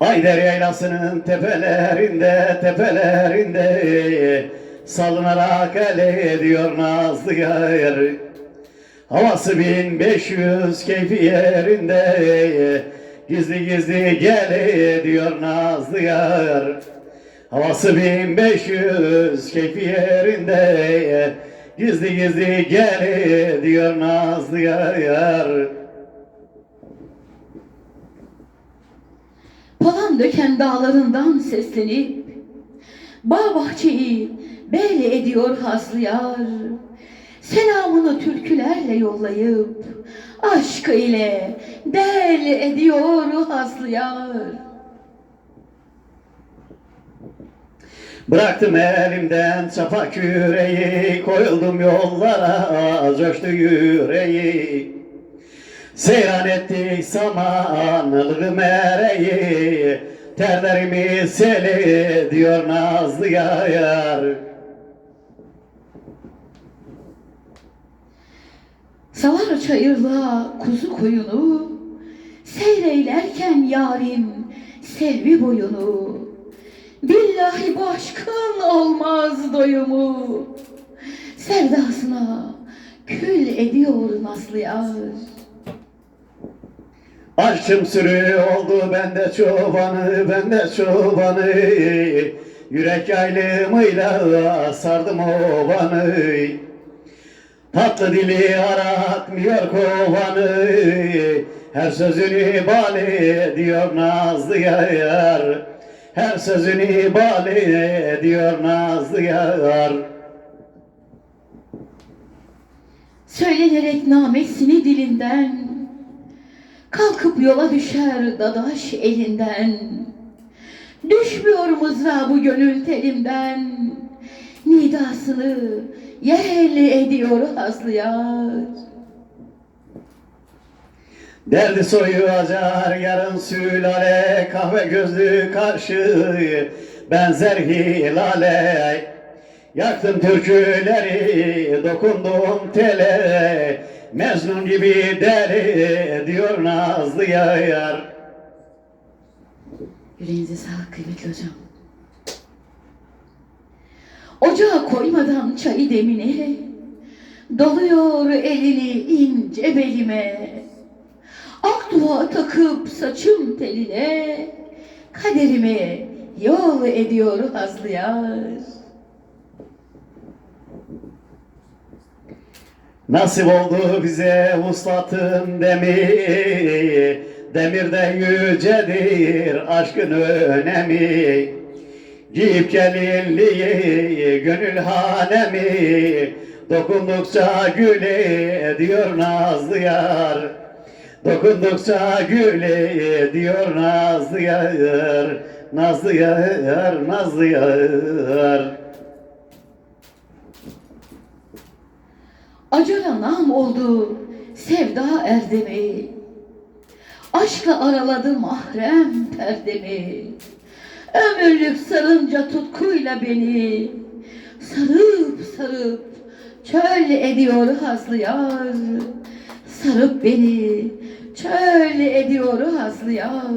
Ayder yaylasının tepelerinde tepelerinde salınarak el ediyor nazlı yar. Havası 1500 keyfi yerinde gizli gizli gel ediyor nazlı yar. Havası 1500 keyfi yerinde gizli gizli gel ediyor nazlı yar. Palan döken dağlarından seslenip Bağ bahçeyi belli ediyor hazlı yar. Selamını türkülerle yollayıp Aşkı ile belli ediyor hazlı yar. Bıraktım elimden çapa küreği Koyuldum yollara coştu yüreği Seyran ettik samanlığı mereyi Terlerimi seli diyor nazlı yar. Salar çayırla kuzu koyunu Seyreylerken yarim selvi boyunu. Billahi bu aşkın olmaz doyumu. Sevdasına kül ediyor nazlı yar Aşkım sürü oldu bende çobanı bende çobanı. Yürek yaylımıyla sardım ovanı. Tatlı dili aratmıyor kovanı. Her sözünü bale diyor nazlı yar. Her sözünü bale diyor nazlı yar. Söylenerek namesini dilinden Kalkıp yola düşer dadaş elinden. Düşmüyor mızrağı bu gönül telimden? Nidasını yerli ediyor hazlı yar Derdi soyu acar yarın sülale kahve gözlü karşı benzer hilale Yaktım türküleri dokundum tele. Mecnun gibi deli diyor Nazlı yar Yüreğinize sağlık kıymetli hocam. Ocağa koymadan çayı demine Doluyor elini ince belime. Ak dua takıp saçım teline Kaderimi yol ediyor hazlı yar Nasip oldu bize vuslatın demi Demirde yücedir aşkın önemi. Giyip gelinliği gönül hanemi. Dokundukça güle diyor nazlı yar. Dokundukça güle diyor nazlı yar. Nazlı yar, nazlı yar Acıra nam oldu sevda erdemi. Aşkla araladı mahrem perdemi. Ömürlük sarınca tutkuyla beni. Sarıp sarıp çöl ediyor hazlı yar Sarıp beni. Çöl ediyor hazlı yar